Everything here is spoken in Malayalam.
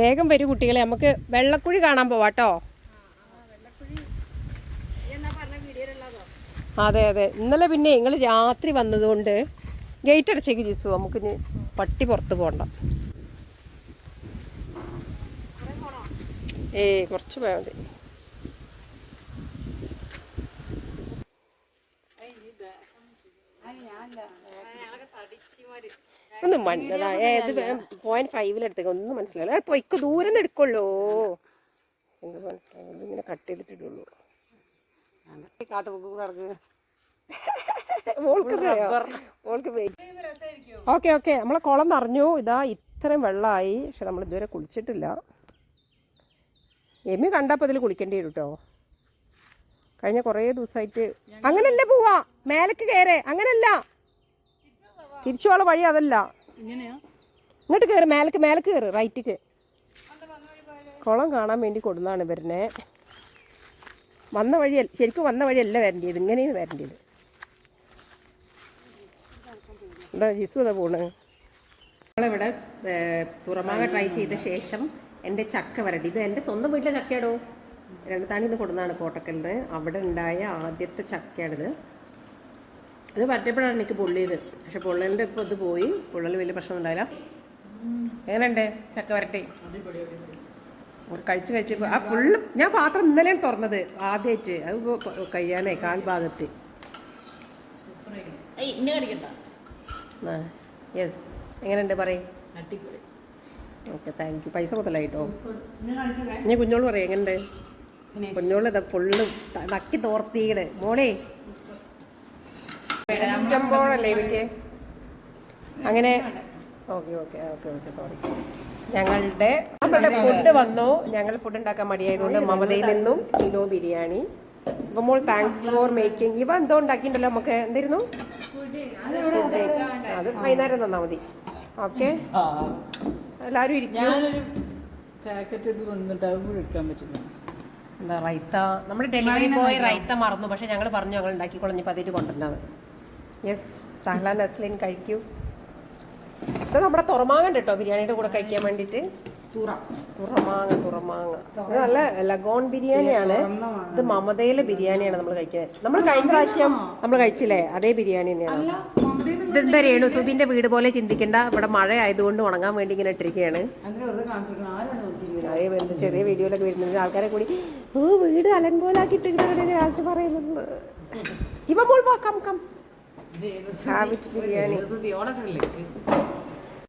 വേഗം വരൂ കുട്ടികളെ നമുക്ക് വെള്ളക്കുഴി കാണാൻ പോവാട്ടോ അതെ അതെ. ഇന്നലെ പിന്നെ നിങ്ങൾ രാത്രി വന്നതുകൊണ്ട് ഗേറ്റ് അടച്ചേക്ക് ജിസു. നമുക്ക് ഇനി പട്ടി പുറത്ത് പോകണ്ട ഏയ് കുറച്ച് പോയാൽ മതി. ഒന്ന് മണ്ണതാ ഏത് പോയിന്റ് ഫൈവിലെടുത്തേക്ക് ഒന്നും മനസ്സിലായില്ല. അപ്പൊ ഇക്ക ദൂരം നിന്ന് എടുക്കുള്ളൂ. എന്ത് മനസ്സിലായി ഇങ്ങനെ കട്ട് ചെയ്തിട്ടിടുള്ളൂ ഓക്കെ ഓക്കെ നമ്മളെ കുളം നിറഞ്ഞു. ഇതാ ഇത്രയും വെള്ളമായി പക്ഷെ നമ്മൾ ഇതുവരെ കുളിച്ചിട്ടില്ല. എമ്മി കണ്ടപ്പോൾ ഇതിൽ കുളിക്കേണ്ടി വരും കേട്ടോ കഴിഞ്ഞ കുറേ ദിവസമായിട്ട് അങ്ങനല്ല പോവാ. മേലക്ക് കയറേ അങ്ങനല്ല. തിരിച്ചു പോകാനുള്ള വഴി അതല്ല. ഇങ്ങോട്ട് കയറി മേലക്ക് മേലക്ക് കയറി റൈറ്റിക്ക് കുളം കാണാൻ വേണ്ടി കൊടുന്നാണ് വരുന്നത് വന്ന വഴി ശരിക്കും വന്ന വഴിയല്ല വരേണ്ടത് ഇങ്ങനെയാണ് വരേണ്ടത് എന്താ ജിസു അതാ പോണ്? നമ്മളിവിടെ തുറമാക ട്രൈ ചെയ്ത ശേഷം എന്റെ ചക്ക വരട്ടി ഇത് എന്റെ സ്വന്തം വീട്ടിലെ ചക്കയാടോ? രണ്ടു താണി ഇന്ന് കൊടുന്നതാണ് കോട്ടക്കലിന് അവിടെ ഉണ്ടായ ആദ്യത്തെ ചക്കയാണിത്. ഇത് പറ്റപ്പോഴാണ് എനിക്ക് പൊള്ളിയത്. പക്ഷെ പൊള്ളലിന്റെ ഇപ്പോൾ ഇത് പോയി. പൊള്ളൽ വലിയ പ്രശ്നം ഉണ്ടായില്ല. എങ്ങനെയുണ്ട് ചക്ക വരട്ടി? കഴിച്ച് കഴിച്ച് ആ ഫുള്ള് ഞാൻ പാത്രം ഇന്നലെയാണ് തുറന്നത് ആദ്യമായിട്ട് അത് കഴിയാനേ കാൽ ഭാഗത്ത്. ഇന്നെ കടിക്കണ്ട യെസ് എങ്ങനെയുണ്ട് പറയും? ഓക്കെ താങ്ക് യു പൈസ മുതലായിട്ടോ ഇനി കുഞ്ഞോൾ പറയാം എങ്ങനെയുണ്ട്? കുഞ്ഞോൾ ഫുള്ള് നക്കി തോർത്തിയുടെ മോളെ എനിക്ക് അങ്ങനെ okay okay okay okay sorry ഞങ്ങളുടെ നമ്മളുടെ ഫുഡ് വന്നു. ഞങ്ങൾ ഫുഡ് ഉണ്ടാക്കാൻ മടിയായതുകൊണ്ട് മമതയിൽ നിന്നും കിലോ ബിരിയാണി. ഇപ്പം മോൾ താങ്ക്സ് ഫോർ മേക്കിംഗ് ഇവ എന്തോ ഉണ്ടാക്കിയിട്ടുണ്ടല്ലോ നമുക്ക്? എന്തായിരുന്നു? അത് വൈകുന്നേരം തന്നാൽ മതി. ഓക്കെ? എല്ലാവരും ഇരിക്കും. എന്താ റൈത്ത? നമ്മുടെ ഡെലിവറി ബോയ് റൈത്ത മറന്നു. പക്ഷെ ഞങ്ങൾ പറഞ്ഞു ഞങ്ങൾ ഉണ്ടാക്കി കുളഞ്ഞ് പതിയിട്ട് കൊണ്ടുവന്നാണ് യെസ് സഹ്ല നസ്ലിൻ കഴിക്കൂ. ഇത് നമ്മുടെ തുറമാങ്ങ കേട്ടോ ബിരിയാണിയുടെ കൂടെ കഴിക്കാൻ വേണ്ടിയിട്ട്. തുറമാങ്ങ തുറമാങ്ങ. ഇത് നല്ല ലഗോൺ ബിരിയാണിയാണ്. ഇത് മമതയിലെ ബിരിയാണിയാണ് നമ്മൾ കഴിക്കുന്നത് നമ്മൾ കഴിഞ്ഞ പ്രാവശ്യം നമ്മൾ കഴിച്ചില്ലേ? അതേ ബിരിയാണി തന്നെയാണ്. ഇതെന്താ രേണു സുധിന്റെ വീട് പോലെ ചിന്തിക്കണ്ട. ഇവിടെ മഴ ആയതുകൊണ്ട് ഉണങ്ങാൻ വേണ്ടി ഇങ്ങനെ ഇട്ടിരിക്കുകയാണ്. ചെറിയ വീഡിയോയിലൊക്കെ വരുന്നത്? ആൾക്കാരെ കൂടി ഓ വീട് അലങ്കോലാക്കിട്ട് ലാസ്റ്റ് പറയുന്നത്. ഇവ മോൾ വാ കം കം സാവിറ്റ് ബിരിയാണി. ഓടക്കല്ലേ